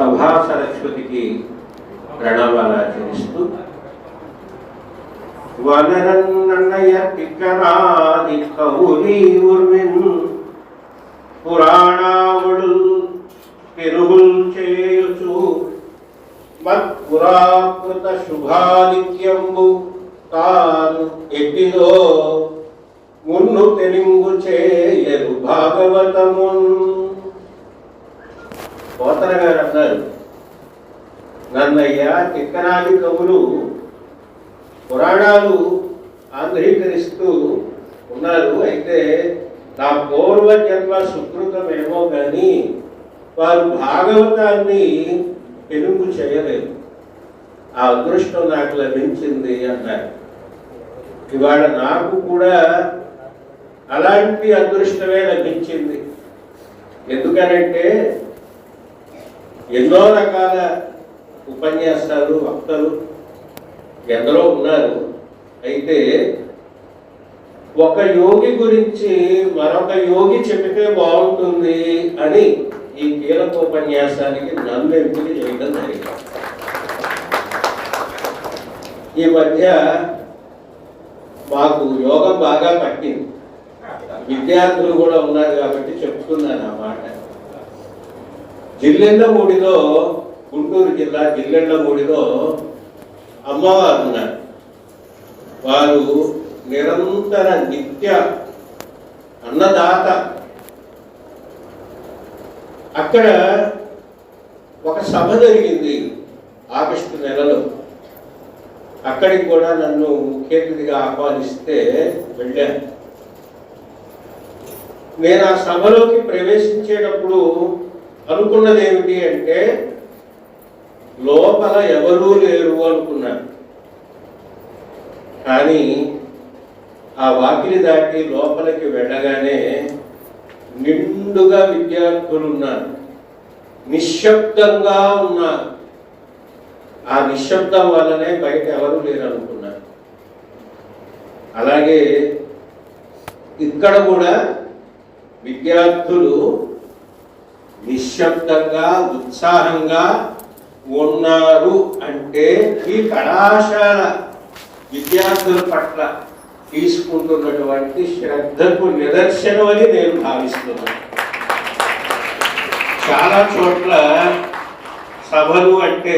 సభా సరస్వతికి ప్రణవాలు ఆచరిస్తూ వనరన్నయ్య తిక్కరాది కవులి ఉర్విన్ పురాణావుడు పెరుగుల్ చేయుచు మత్పురాకృత శుభాదిత్యంబు తాను ఎట్టిదో మున్ను తెలుగు చేయరు భాగవతమున్. పోతన గారు అన్నారు నన్నయ్య తిక్కనాది కవులు పురాణాలు ఆంధ్రీకరిస్తూ ఉన్నారు. అయితే నా పూర్వజన్మ సుకృతమేమో కానీ వారు భాగవతాన్ని తెలుగు చేయలేదు. ఆ అదృష్టం నాకు లభించింది అన్నారు. ఇవాళ నాకు కూడా అలాంటి అదృష్టమే లభించింది. ఎందుకనంటే ఎన్నో రకాల ఉపన్యాసాలు వక్తలు ఎందరో ఉన్నారు. అయితే ఒక యోగి గురించి మరొక యోగి చెబితే బాగుంటుంది అని ఈ కీలక ఉపన్యాసానికి నన్ను ఎంపిక చేయడం జరిగింది. ఈ మధ్య మాకు యోగం బాగా పట్టింది. విద్యార్థులు కూడా ఉన్నారు కాబట్టి చెప్తున్నాను ఆ మాట. జిల్లెండమూడిలో గుంటూరు జిల్లా జిల్లెండమూడిలో అమ్మవారు ఉన్నారు. వారు నిరంతర నిత్య అన్నదాత. అక్కడ ఒక సభ జరిగింది ఆగస్టు నెలలో. అక్కడికి కూడా నన్ను ముఖ్య అతిథిగా ఆహ్వానిస్తే వెళ్ళాను నేను ఆ సభలోకి ప్రవేశించేటప్పుడు అనుకున్నది ఏమిటి అంటే లోపల ఎవరూ లేరు అనుకున్నాను కానీ ఆ వాకిలి దాటి లోపలికి వెళ్ళగానే నిండుగా విద్యార్థులు ఉన్నారు నిశ్శబ్దంగా ఉన్నారు. ఆ నిశ్శబ్దం వల్లనే బయట ఎవరు లేరనుకున్నారు అలాగే ఇక్కడ కూడా విద్యార్థులు నిశ్శబ్దంగా ఉత్సాహంగా ఉన్నారు అంటే ఈ కళాశాల విద్యార్థుల పట్ల తీసుకుంటున్నటువంటి శ్రద్ధకు నిదర్శనం అని నేను భావిస్తున్నాను. చాలా చోట్ల సభలు అంటే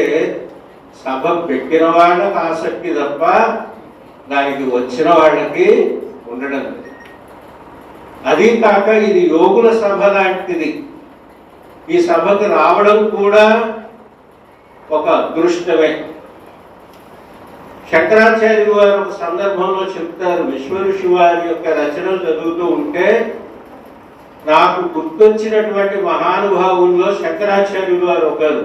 సభ పెట్టిన వాళ్ళకి ఆసక్తి తప్ప దానికి వచ్చిన వాళ్ళకి ఉండడం అది కాక ఇది యోగుల సభ లాంటిది. ఈ సభకు రావడం కూడా ఒక దృష్టమే శంకరాచార్య వారు ఒక సందర్భంలో చెప్తారు విశ్వఋషి వారి యొక్క రచనలు చదువుతూ ఉంటే నాకు గుర్తొచ్చినటువంటి మహానుభావుల్లో శంకరాచార్యులు వారు ఒకరు.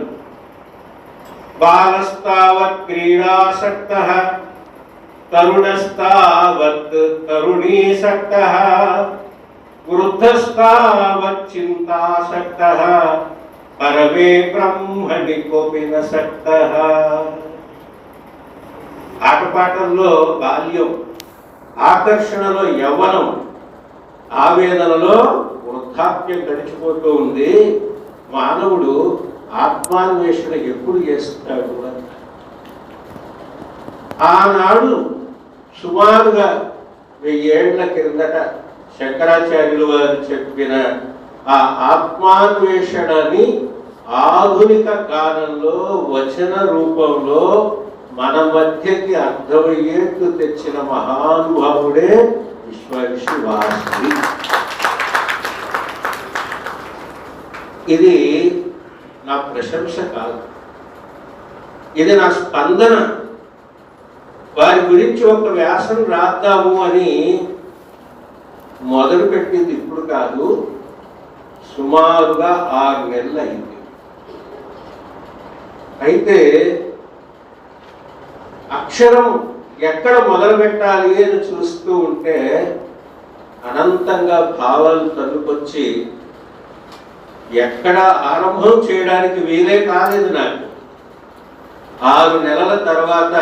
బాలస్తావత్ క్రీడాసక్త తరుణస్తావత్ తరుణీసక్త వృద్ధస్తావచ్చింతాసక్త పరమే బ్రహ్మణి కోపిన సక్త. ఆటపాటల్లో బాల్యం ఆకర్షణలో యవ్వనం ఆవేదనలో వృద్ధాప్యం గడిచిపోతూ ఉంది. మానవుడు ఆత్మాన్వేషణ ఎప్పుడు చేస్తాడు అని ఆనాడు సుమారుగా వెయ్యేళ్ళ కిందట శంకరాచార్యులు వారు చెప్పిన ఆ ఆత్మాన్వేషణని ఆధునిక కాలంలో వచన రూపంలో మన మధ్యకి అర్థమయ్యేట్టు తెచ్చిన మహానుభావుడే విశ్వవిష్ణు వాసి ఇది నా ప్రశంస కాదు. ఇది నా స్పందన. వారి గురించి ఒక వ్యాసం రాద్దాము అని మొదలు పెట్టింది ఇప్పుడు కాదు సుమారుగా ఆరు నెలలు అయింది అయితే అక్షరం ఎక్కడ మొదలు పెట్టాలి అని చూస్తూ ఉంటే అనంతంగా భావాలు తన్నుకొచ్చి ఎక్కడ ఆరంభం చేయడానికి వీలే కాలేదు నాకు. ఆరు నెలల తర్వాత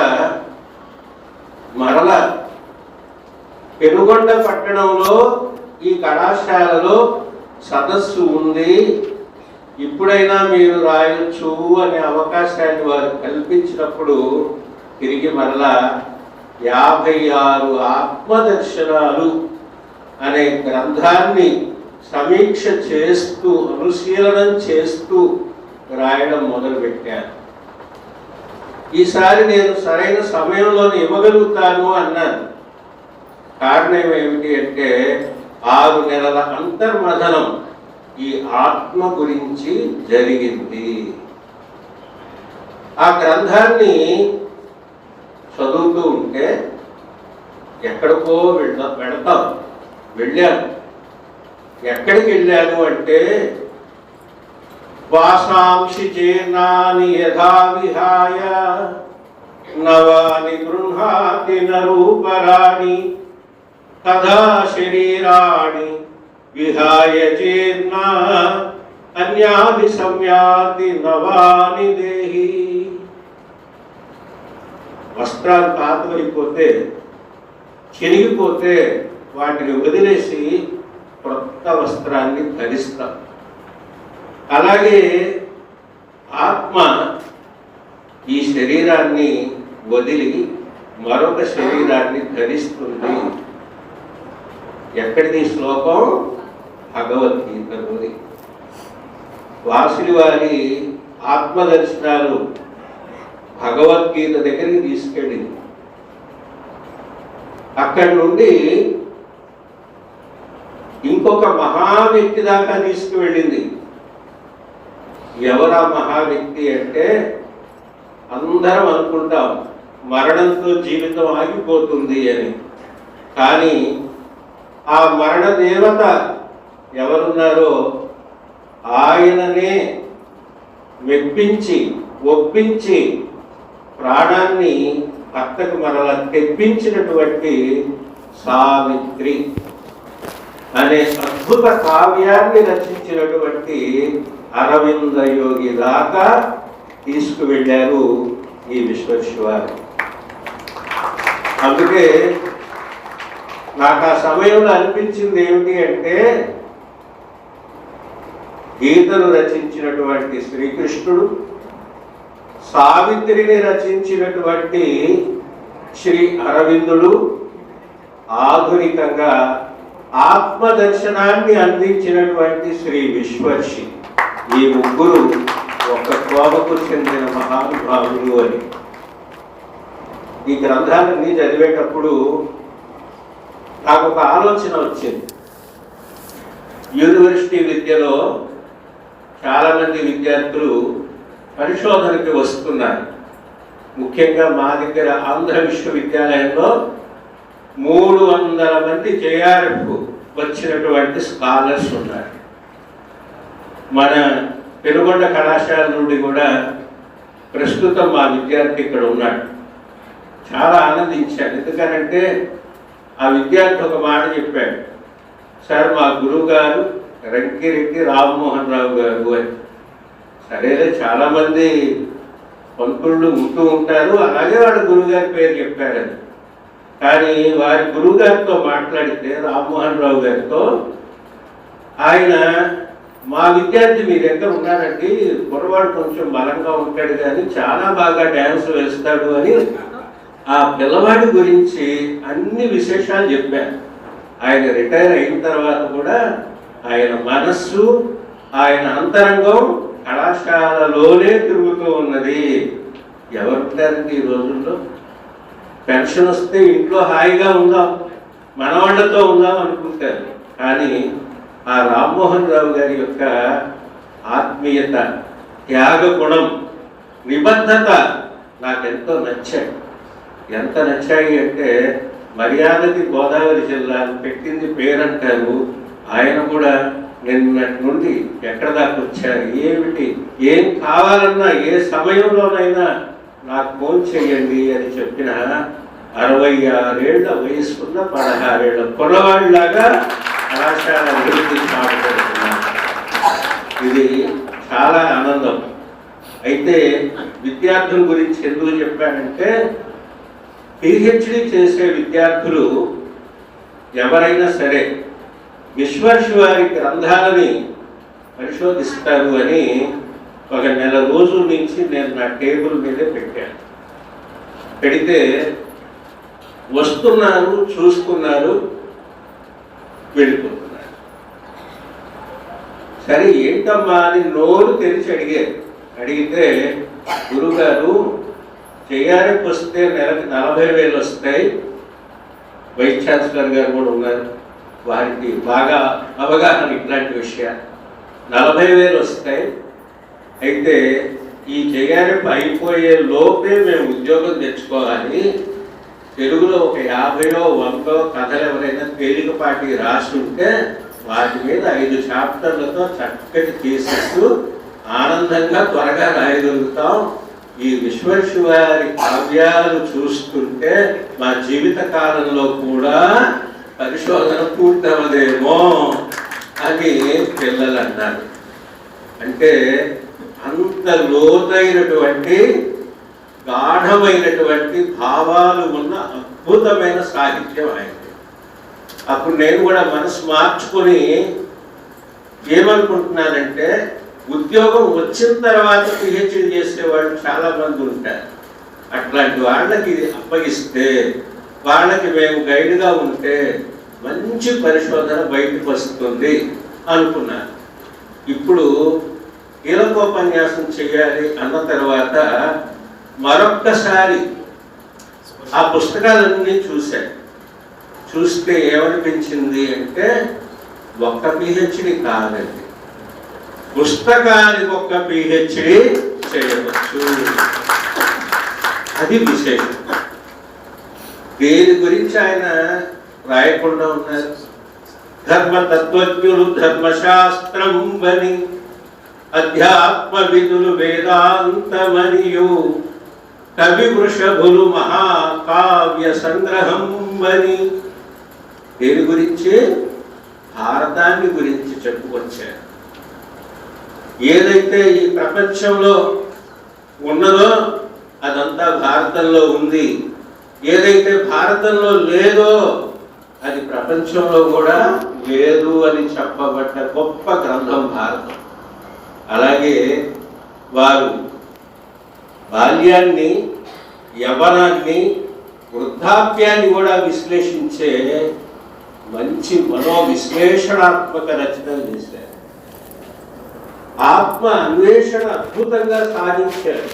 మరల పెనుగొండ పట్టణంలో ఈ కళాశాలలో సదస్సు ఉంది. ఇప్పుడైనా మీరు రాయొచ్చు అనే అవకాశాన్ని వారు కల్పించినప్పుడు తిరిగి మరలా యాభై ఆరు ఆత్మదర్శనాలు అనే గ్రంథాన్ని సమీక్ష చేస్తూ అనుశీలనం చేస్తూ రాయడం మొదలుపెట్టాను ఈసారి నేను సరైన సమయంలో ఇవ్వగలుగుతాను అన్నాను. కారణం ఏమిటి అంటే ఆరు నెలల అంతర్మథనం ఈ ఆత్మ గురించి జరిగింది. ఆ గ్రంథాన్ని చదువుతూ ఉంటే ఎక్కడికో వెళ్ళ వెళతాం వెళ్ళాను. ఎక్కడికి వెళ్ళాను అంటే వాసాంసి జీర్ణాని యథా విహాయ నవాని గృహాతి నరూపరాణి తథా శరీరాణి విహాయ జీర్ణ అన్యాది సంయాతి నవాని దేహి. వస్త్రాలు పాతవైపోతే చిరిగిపోతే వాటిని వదిలేసి క్రొత్త వస్త్రాన్ని ధరిస్తాం. అలాగే ఆత్మ ఈ శరీరాన్ని వదిలి మరొక శరీరాన్ని ధరిస్తుంది. ఎక్కడిది శ్లోకం? భగవద్గీతలోది. వాసుడి వారి ఆత్మదర్శనాలు భగవద్గీత దగ్గరికి తీసుకెళ్ళింది. అక్కడి నుండి ఇంకొక మహా వ్యక్తి దాకా తీసుకువెళ్ళింది. ఎవరా మహా వ్యక్తి అంటే అందరం అనుకుంటాం మరణంతో జీవితం ఆగిపోతుంది అని. కానీ ఆ మరణ దేవత ఎవరున్నారో ఆయననే మెప్పించి ఒప్పించి ప్రాణాన్ని భర్తకు మరల తెప్పించినటువంటి సావిత్రి అనే అద్భుత కావ్యాన్ని రచించినటువంటి అరవింద యోగి దాకా తీసుకువెళ్ళారు ఈ విశ్వశివారు. అందుకే నాకు ఆ సమయంలో అనిపించింది ఏమిటి అంటే గీతను రచించినటువంటి శ్రీకృష్ణుడు సావిత్రిని రచించినటువంటి శ్రీ అరవిందుడు ఆధునికంగా ఆత్మదర్శనాన్ని అందించినటువంటి శ్రీ విశ్వర్షి. ఈ ముగ్గురు ఒక కోవకు చెందిన మహానుభావులు అని. ఈ గ్రంథాలన్నీ చదివేటప్పుడు నాకు ఒక ఆలోచన వచ్చింది. యూనివర్సిటీ విద్యలో చాలామంది విద్యార్థులు పరిశోధనకి వస్తున్నారు. ముఖ్యంగా మా దగ్గర ఆంధ్ర విశ్వవిద్యాలయంలో మూడు వందల మంది జేఆర్ఎఫ్ వచ్చినటువంటి స్కాలర్స్ ఉన్నారు. మన పెనుగొండ కళాశాల నుండి కూడా ప్రస్తుతం మా విద్యార్థి ఇక్కడ ఉన్నాడు. చాలా ఆనందించాను ఎందుకనంటే ఆ విద్యార్థి ఒక మాట చెప్పాడు. సార్ మా గురువు గారు రంకిరెడ్డి రామ్మోహన్ రావు గారు అని. సరేలే చాలామంది పంతుళ్ళు ఉంటూ ఉంటారు. అలాగే వాడు గురువుగారి పేరు చెప్పారని. కానీ వారి గురువుగారితో మాట్లాడితే రామ్మోహన్ రావు గారితో ఆయన మా విద్యార్థి మీ దగ్గర ఉన్నారండి. కుర్రవాడు కొంచెం బలంగా ఉంటాడు కానీ చాలా బాగా డ్యాన్స్ వేస్తాడు అని ఆ పిల్లవాడి గురించి అన్ని విశేషాలు చెప్పాను ఆయన రిటైర్ అయిన తర్వాత కూడా ఆయన మనస్సు ఆయన అంతరంగం కళాశాలలోనే తిరుగుతూ ఉన్నది. ఎవరుంటారండి ఈ రోజుల్లో? పెన్షన్ వస్తే ఇంట్లో హాయిగా ఉందాం మనవాళ్ళతో ఉందాం అనుకుంటారు. కానీ ఆ రామ్మోహన్ రావు గారి యొక్క ఆత్మీయత త్యాగ గుణం నిబద్ధత నాకెంతో నచ్చాయి. ఎంత నచ్చాయి అంటే మర్యాదకి గోదావరి జిల్లా పెట్టింది పేరంటారు. ఆయన కూడా నిన్నటి నుండి ఎక్కడ దాకా వచ్చారు? ఏమిటి? ఏం కావాలన్నా ఏ సమయంలోనైనా నాకు ఫోన్ చేయండి అని చెప్పిన అరవై ఆరేళ్ళ వయసుకున్న పదహారేళ్ళ కుర్రవాడిలాగా కళాశాల అభివృద్ధి మాట్లాడుతున్నాను ఇది చాలా ఆనందం. అయితే విద్యార్థుల గురించి ఎందుకు చెప్పానంటే పిహెచ్డి చేసే విద్యార్థులు ఎవరైనా సరే విశ్వర్షి వారి గ్రంథాలని పరిశోధిస్తారు అని ఒక నెల రోజుల నుంచి నేను నా టేబుల్ మీదే పెట్టాను. పెడితే వస్తున్నారు చూసుకున్నారు వెళ్ళిపోతున్నారు. సరే ఏంటమ్మా అని నోరు తెరిచి అడిగారు. అడిగితే గురుగారు కేఆర్ఎఫ్ వస్తే నెలకి నలభై వేలు వస్తాయి. వైస్ ఛాన్సలర్ గారు కూడా ఉన్నారు. వారికి బాగా అవగాహన ఇట్లాంటి విషయాలు. నలభై వేలు వస్తాయి. అయితే ఈ జేఆర్ఎఫ్ అయిపోయే లోపే మేము ఉద్యోగం తెచ్చుకోవాలి. తెలుగులో ఒక యాభైలో వందో కథలు ఎవరైనా తేలికపాటి రాసి ఉంటే వాటి మీద ఐదు చాప్టర్లతో చక్కటి తీసిస్తూ ఆనందంగా త్వరగా రాయగలుగుతాం. ఈ విశ్వేశ్వరి కావ్యాలు చూస్తుంటే మా జీవిత కాలంలో కూడా పరిశోధన పూర్తవదేమో అని పిల్లలు అన్నారు అంటే అంత లోతైనటువంటి గాఢమైనటువంటి భావాలు ఉన్న అద్భుతమైన సాహిత్యం ఆయనది. అప్పుడు నేను కూడా మనసు మార్చుకొని ఏమనుకుంటున్నానంటే ఉద్యోగం వచ్చిన తర్వాత పిహెచ్డి చేసేవాళ్ళు చాలా మంది ఉంటారు. అట్లాంటి వాళ్ళకి ఇది అప్పగిస్తే వాళ్ళకి మేము గైడ్గా ఉంటే మంచి పరిశోధన బయటకు వస్తుంది అనుకున్నాను ఇప్పుడు కీలకోపన్యాసం చేయాలి అన్న తర్వాత మరొక్కసారి ఆ పుస్తకాలన్నీ చూశాను. చూస్తే ఏమనిపించింది అంటే ఒక్క పిహెచ్డి కాదండి. పుస్తకానికి ఒక్క పిహెచ్డి చేయవచ్చు. అది విశేషం. దేని గురించి ఆయన రాయకుండా ఉన్నారు? ధర్మ తత్వజ్ఞులు ధర్మశాస్త్రం బని అధ్యాత్మ విధులు వేదాంతమనియు కవి వృషభులు మహాకావ్య సంగ్రహం అని దేని గురించి? భారతాన్ని గురించి చెప్పుకొచ్చారు. ఏదైతే ఈ ప్రపంచంలో ఉన్నదో అదంతా భారతంలో ఉంది. ఏదైతే భారతంలో లేదో అది ప్రపంచంలో కూడా లేదు అని చెప్పబడ్డ గొప్ప గ్రంథం భారతం. అలాగే వారు బాల్యాన్ని యవనాన్ని వృద్ధాప్యాన్ని కూడా విశ్లేషించే మంచి మనో విశ్లేషణాత్మక రచనలు చేశారు. ఆత్మ అన్వేషణ అద్భుతంగా సాధించారు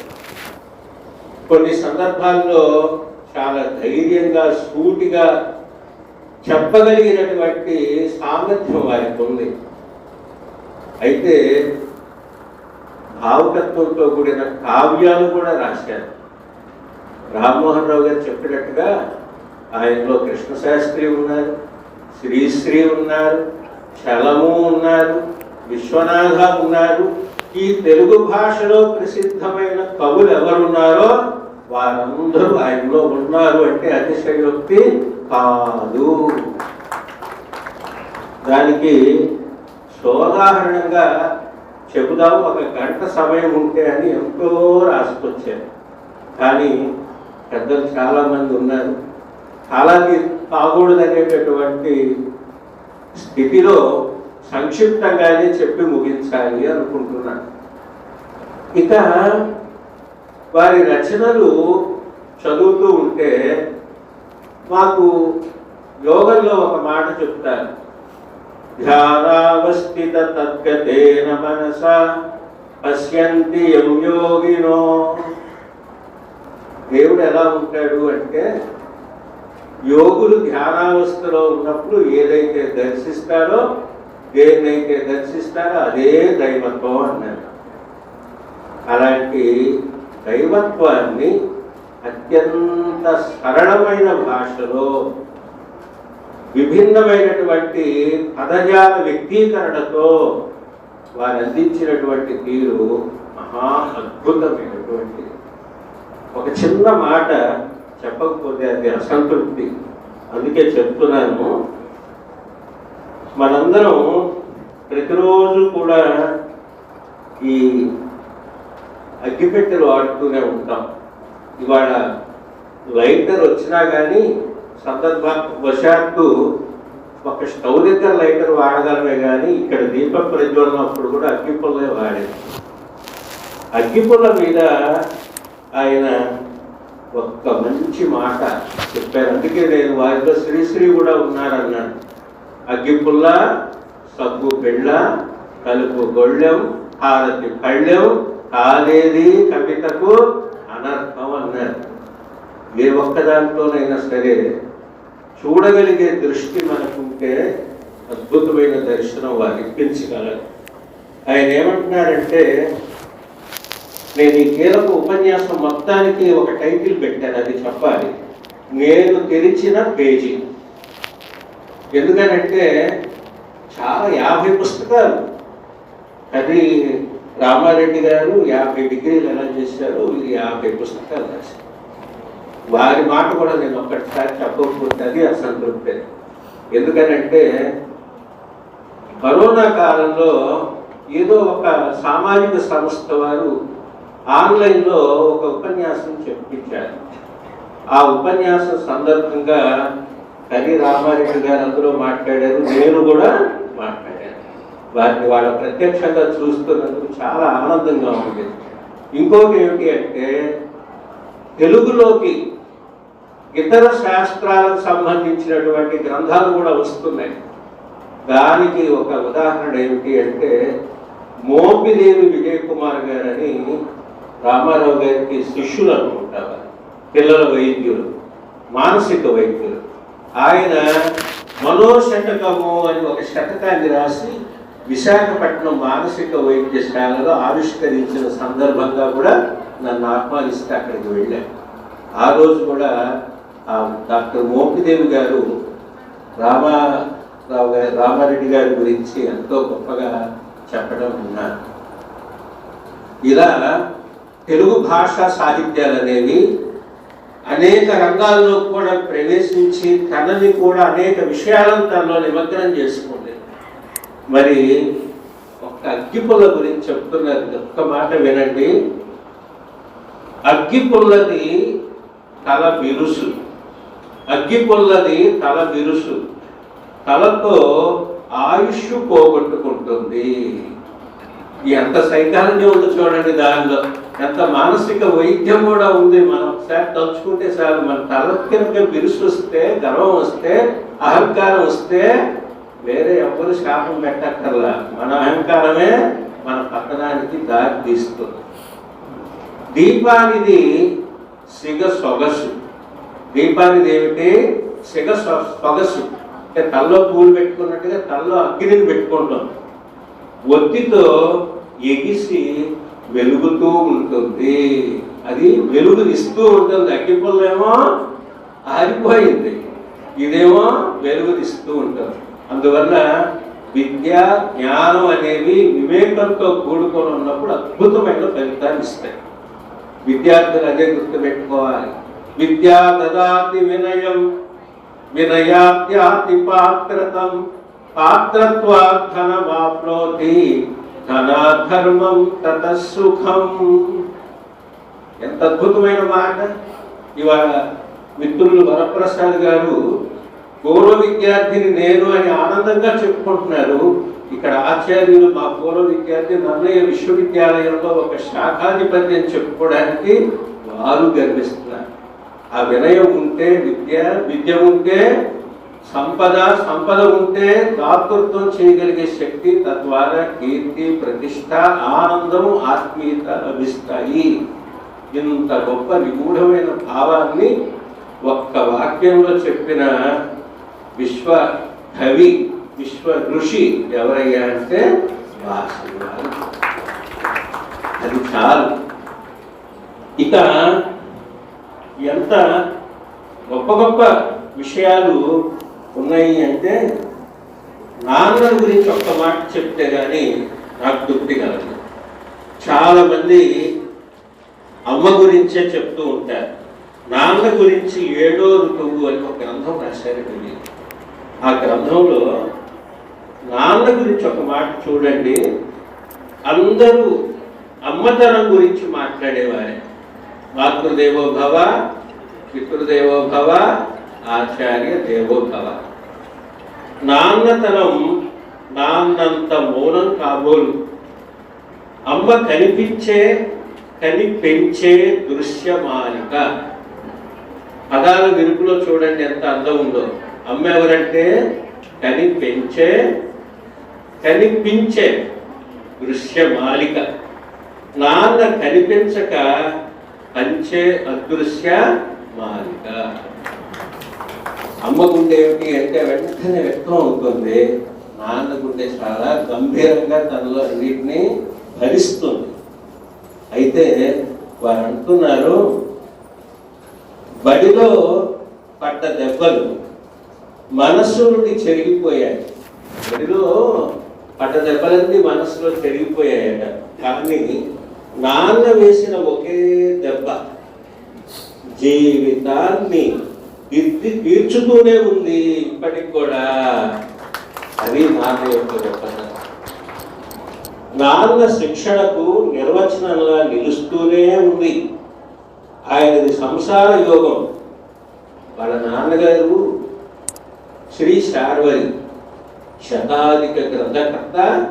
కొన్ని సందర్భాల్లో చాలా ధైర్యంగా సూటిగా చెప్పగలిగినటువంటి సామర్థ్యం వారికి ఉంది. అయితే భావకత్వంతో కూడిన కావ్యాలు కూడా రాశారు. రామ్మోహన్ రావు గారు చెప్పినట్టుగా ఆయనలో కృష్ణశాస్త్రి ఉన్నారు శ్రీశ్రీ ఉన్నారు చలము ఉన్నారు విశ్వనాథ ఉన్నారు ఈ తెలుగు భాషలో ప్రసిద్ధమైన కవులు ఎవరున్నారో వారందరూ ఆయనలో ఉన్నారు అంటే అతిశయోక్తి కాదు. దానికి సోదాహరణంగా చెబుదాం. ఒక గంట సమయం ఉంటే అని ఎంతో రాసుకొచ్చారు. కానీ పెద్దలు చాలామంది ఉన్నారు. అలాగే కాకూడదనేటటువంటి స్థితిలో సంక్షిప్తంగానే చెప్పి ముగించాలి అనుకుంటున్నాను ఇక వారి రచనలు చదువుతూ ఉంటే మాకు యోగంలో ఒక మాట చెప్తారు. ధ్యానావస్థిత తద్గతేన మనస పశ్యంతి యం యోగినో. దేవుడు ఎలా ఉంటాడు అంటే యోగులు ధ్యానావస్థలో ఉన్నప్పుడు ఏదైతే దర్శిస్తారో దేన్నైతే దర్శిస్తారో అదే దైవత్వం అన్నారు. అలాంటి దైవత్వాన్ని అత్యంత సరళమైన భాషలో విభిన్నమైనటువంటి పదజాల వ్యక్తీకరణతో వారు అందించినటువంటి తీరు మహా అద్భుతమైనటువంటి. ఒక చిన్న మాట చెప్పకపోతే అది అసంతృప్తి. అందుకే చెప్తున్నాను మనందరం ప్రతిరోజు కూడా ఈ అగ్గిపెట్టెలు వాడుతూనే ఉంటాం. ఇవాళ లైటర్ వచ్చినా కానీ సందర్భ వశాత్తు ఒక స్టవ్ దగ్గర లైటర్ వాడగలమే కానీ ఇక్కడ దీప ప్రజ్వలన అప్పుడు కూడా అగ్గిపుల్లే వాడేది. అగ్గిపుల్ల మీద ఆయన ఒక్క మంచి మాట చెప్పారు. అందుకే నేను వారిలో శ్రీశ్రీ కూడా ఉన్నారన్నాను. అగ్గిపుల్ల సగ్గు బిళ్ళ కలుపు గొళ్ళెం హారతి పళ్ళెం కాలేది కవితకు అనర్థం అన్నారు. ఏ ఒక్క దాంట్లోనైనా సరే చూడగలిగే దృష్టి మనకుంటే అద్భుతమైన దర్శనం వారు ఇప్పించగలరు ఆయన ఏమంటున్నారంటే నేను ఈ కీలక ఉపన్యాసం మొత్తానికి ఒక టైటిల్ పెట్టాను అది చెప్పాలి. నేను తెరిచిన పేజీ. ఎందుకనంటే చాలా యాభై పుస్తకాలు. అది రామారెడ్డి గారు యాభై డిగ్రీలు ఎలా చేశారు యాభై పుస్తకాలు రాశారు. వారి మాట కూడా నేను ఒక్కటిసారి చెప్పకపోతే అది అసంతృప్తి. ఎందుకనంటే కరోనా కాలంలో ఏదో ఒక సామాజిక సంస్థ వారు ఆన్లైన్లో ఒక ఉపన్యాసం చెప్పించారు. ఆ ఉపన్యాసం సందర్భంగా కానీ రామారెడ్డి గారు అందులో మాట్లాడారు నేను కూడా మాట్లాడాను. వారిని వాళ్ళ ప్రత్యక్షంగా చూస్తున్నందుకు చాలా ఆనందంగా ఉంది. ఇంకోటి ఏమిటి అంటే తెలుగులోకి ఇతర శాస్త్రాలకు సంబంధించినటువంటి గ్రంథాలు కూడా వస్తున్నాయి. దానికి ఒక ఉదాహరణ ఏమిటి అంటే మోపిదేవి విజయ్ కుమార్ గారని రామారావు గారికి శిష్యులు అనుకుంటారు పిల్లల వైద్యులు మానసిక వైద్యులు. ఆయన మనోశతకము అని ఒక శతకాన్ని రాసి విశాఖపట్నం మానసిక వైద్యశాలలో ఆవిష్కరించిన సందర్భంగా కూడా నన్ను ఆహ్వానిస్తే అక్కడికి వెళ్ళాను ఆ రోజు కూడా ఆ డాక్టర్ మోపిదేవి గారు రామారావు గారి రామారెడ్డి గారి గురించి ఎంతో గొప్పగా చెప్పడం విన్నాను. ఇలా తెలుగు భాషా సాహిత్యాలు అనేవి అనేక రంగాల్లో కూడా ప్రవేశించి తనని కూడా అనేక విషయాలను తనలో నిమగ్నం చేసుకుంది. మరి ఒక అగ్గిపుల్ల గురించి చెప్తున్నారు. ఒక్క మాట వినండి. అగ్గిపుల్లది తల బిరుసు అగ్గిపుల్లది తల బిరుసు తలతో ఆయుష్ పోగొట్టుకుంటుంది. ఎంత సైకాలజీ ఉంది చూడండి దానిలో. ఎంత మానసిక వైద్యం కూడా ఉంది. మనం ఒకసారి తలుచుకుంటే చాలు మన తల కింద బిరుసు వస్తే గర్వం వస్తే అహంకారం వస్తే వేరే ఎవరు శాపం పెట్టక్కర్లా. మన అహంకారమే మన పతనానికి దారి తీస్తుంది. దీపానిది సిగ సొగసు. దీపానిది ఏమిటి? సిగ సొగసు. అంటే తల్లో పూలు పెట్టుకున్నట్టుగా తల్లో అగ్నిని పెట్టుకుంటాం. ఒత్తితో ఎగిసి వెలుగుతూ ఉంటుంది. అది వెలుగునిస్తూ ఉంటుంది. అగ్గిపుల్లేమో ఆరిపోయింది. ఇదేమో వెలుగునిస్తూ ఉంటుంది. అందువల్ల విద్య జ్ఞానం అనేవి వివేకంతో కూడుకొని ఉన్నప్పుడు అద్భుతమైన ఫలితాన్ని ఇస్తాయి. విద్యార్థులు అదే గుర్తుపెట్టుకోవాలి. విద్యా దదాతి వినయం వినయాత్యాతి పాత్రతం పాత్రత్వాత్ ధనమాప్నోతి ధనాధర్మం తత సుఖం. ఎంత అద్భుతమైన మాట. ఇవాళ మిత్రులు వరప్రసాద్ గారు పూర్వ విద్యార్థిని నేను అని ఆనందంగా చెప్పుకుంటున్నారు. ఇక్కడ ఆచార్యులు మా పూర్వ విద్యార్థి నన్నయ్య విశ్వవిద్యాలయంలో ఒక శాఖాధిపత్యం చెప్పుకోవడానికి వారు గర్విస్తున్నారు. ఆ వినయం ఉంటే విద్య విద్య ఉంటే సంపద సంపద ఉంటే దాతృత్వం చేయగలిగే శక్తి తద్వారా కీర్తి ప్రతిష్ట ఆనందం ఆత్మీయత లభిస్తాయి. ఇంత గొప్ప నిగూఢమైన భావాన్ని ఒక్క వాక్యంలో చెప్పిన విశ్వ కవి విశ్వ ఋషి ఎవరయ్యా అంటే వాసుదేవ. అది చాలు. ఇక ఎంత గొప్ప గొప్ప విషయాలు ఉన్నాయి అంటే నాన్న గురించి ఒక్క మాట చెప్తే కానీ నాకు తృప్తి కలదు. చాలా మంది అమ్మ గురించే చెప్తూ ఉంటారు. నాన్న గురించి ఏడో ఋతువు అని ఒక గ్రంథం రాశారు ఆ గ్రంథంలో నాన్న గురించి ఒక మాట చూడండి. అందరూ అమ్మతనం గురించి మాట్లాడేవారే. మాతృదేవో భవ పితృదేవో భవ ఆచార్య దేవో నాన్నతనం నాన్నంత మౌనం కాబోలు. అమ్మ కనిపించే కని పెంచే దృశ్యమాలిక. పదాల విరుపులో చూడండి ఎంత అందం ఉందో. అమ్మ ఎవరంటే కని పెంచే కనిపించే దృశ్యమాలిక. నాన్న కనిపించక పంచే అదృశ్య మాలిక అమ్మ గుండె ఏమిటి అంటే వెంటనే వ్యక్తం అవుతుంది. నాన్న గుండె చాలా గంభీరంగా తనలో అన్నిటిని భరిస్తుంది. అయితే వారు అంటున్నారు బడిలో పడ్డ దెబ్బలు మనస్సు నుండి చెరిగిపోయాయి. బడిలో పడ్డ దెబ్బలన్నీ మనసులో చెరిగిపోయాయట. కానీ నాన్న వేసిన ఒకే దెబ్బ జీవితాన్ని తిరిగి తీర్చుతూనే ఉంది ఇప్పటికి కూడా. అది నాన్న యొక్క గొప్పతనం. నాన్న శిక్షణకు నిర్వచనంలా నిలుస్తూనే ఉంది. ఆయనది సంసార యోగం. వాళ్ళ నాన్నగారు శ్రీ శార్వరి శతాధిక గ్రంథకర్త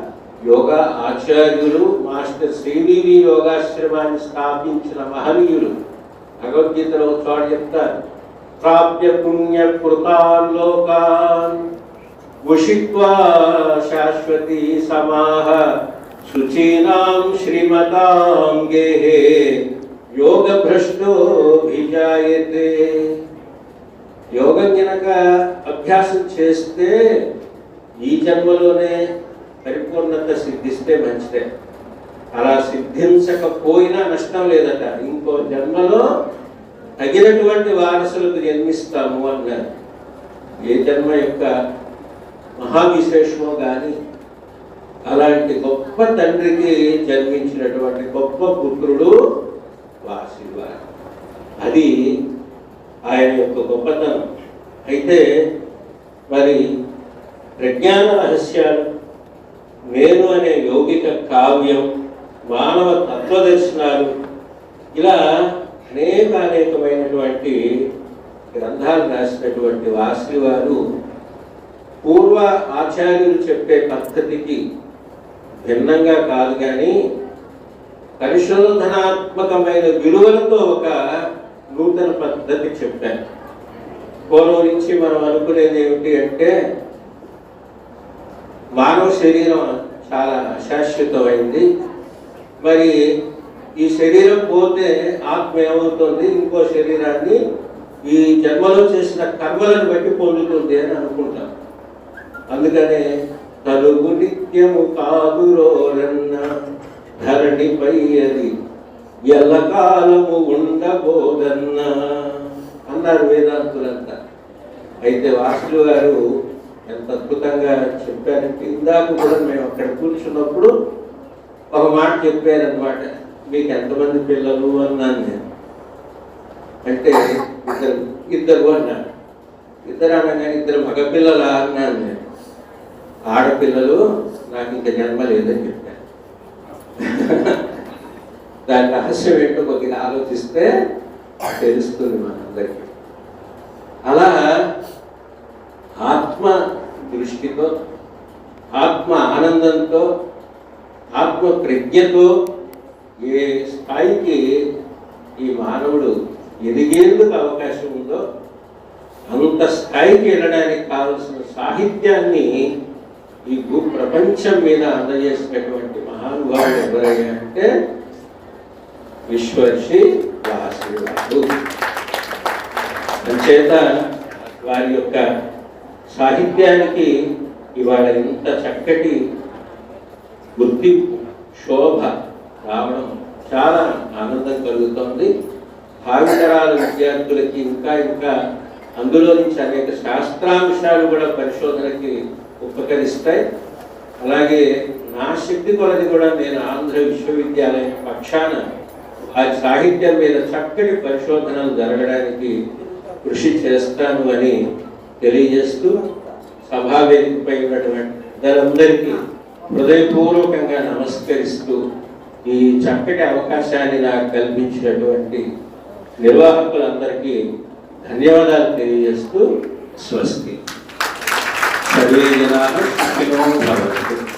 యోగా ఆచార్యులు మాస్టర్ శ్రీదేవి యోగాశ్రమాన్ని స్థాపించిన మహనీయులు. భగవద్గీతలో ఒక చోట చెప్తారు. ప్రాప్య పుణ్య కృతాన్ లోకాన్. ఉషిత్వా శాశ్వతి సమాహ శుచీనాం శ్రీమతాం గేహే యోగ భ్రష్టో విజాయతే యోగం కనుక అభ్యాసం చేస్తే ఈ జన్మలోనే పరిపూర్ణత సిద్ధిస్తే మంచిదే. అలా సిద్ధించకపోయినా నష్టం లేదట. ఇంకో జన్మలో తగినటువంటి వారసులకు జన్మిస్తాము అన్నారు. ఏ జన్మ యొక్క మహావిశేషమో కానీ అలాంటి గొప్ప తండ్రికి జన్మించినటువంటి గొప్ప పుత్రుడు వాసివారు. అది ఆయన యొక్క గొప్పతనం. అయితే మరి ప్రజ్ఞాన రహస్యాలు నేను అనే యౌగిక కావ్యం మానవ తత్వదర్శనాలు ఇలా అనేక అనేకమైనటువంటి గ్రంథాలు రాసినటువంటి వాసి వారు పూర్వ ఆచార్యులు చెప్పే పద్ధతికి భిన్నంగా కాదు కానీ పరిశోధనాత్మకమైన విలువలతో ఒక నూతన పద్ధతి చెప్పారు. పూర్వం నుంచి మనం అనుకునేది ఏమిటి అంటే మానవ శరీరం చాలా అశాశ్వతమైంది మరి ఈ శరీరం పోతే ఆత్మ ఏమవుతుంది? ఇంకో శరీరాన్ని ఈ జన్మలో చేసిన కర్మలను బట్టి పొందుతుంది అని అనుకుంటాం. అందుకనే తలుగు నిత్యము కాదు రోరన్న ధరణిపై అది ఎల్లకాలము ఉండబోదన్న అన్నారు వేదాంతులంతా. అయితే వాసులు గారు ఎంత అద్భుతంగా చెప్పారంటే ఇందాక కూడా మేము అక్కడ కూర్చున్నప్పుడు ఒక మాట చెప్పారనమాట మీకు ఎంతమంది పిల్లలు అన్నాను నేను. అంటే ఇద్దరు ఇద్దరు అన్నాను. ఇద్దరు అనగానే ఇద్దరు మగపిల్లలా అన్నాను నేను. ఆడపిల్లలు నాకు ఇంకా జన్మ లేదని చెప్పాను. దాని రహస్యం ఏంటో కొద్దిగా ఆలోచిస్తే తెలుస్తుంది మనందరికీ. అలా ఆత్మ దృష్టితో ఆత్మ ఆనందంతో ఆత్మ ప్రజ్ఞతో ఏ స్థాయికి ఈ మానవుడు ఎదిగేందుకు అవకాశం ఉందో అంత స్థాయికి వెళ్ళడానికి కావలసిన సాహిత్యాన్ని ఈ భూ ప్రపంచం మీద అందజేసినటువంటి మహానుభావులు ఎవరైనా అంటే విశ్వర్షి వాసువారు అంచేత వారి యొక్క సాహిత్యానికి ఇవాళ ఇంత చక్కటి గుర్తింపు శోభ రావడం చాలా ఆనందం కలుగుతోంది. భావితరాల విద్యార్థులకి ఇంకా ఇంకా అందులో నుంచి అనేక శాస్త్రాంశాలు కూడా పరిశోధనకి ఉపకరిస్తాయి. అలాగే నా శక్తి కొలది కూడా నేను ఆంధ్ర విశ్వవిద్యాలయం పక్షాన ఆ సాహిత్యం మీద చక్కటి పరిశోధనలు జరగడానికి కృషి చేస్తాను అని తెలియజేస్తూ సభా వేదికపై ఉన్నటువంటి అందరికీ హృదయపూర్వకంగా నమస్కరిస్తూ ఈ చక్కటి అవకాశాన్ని నాకు కల్పించినటువంటి నిర్వాహకులందరికీ ధన్యవాదాలు తెలియజేస్తూ స్వస్తి. సర్వే జనాः భవంతు.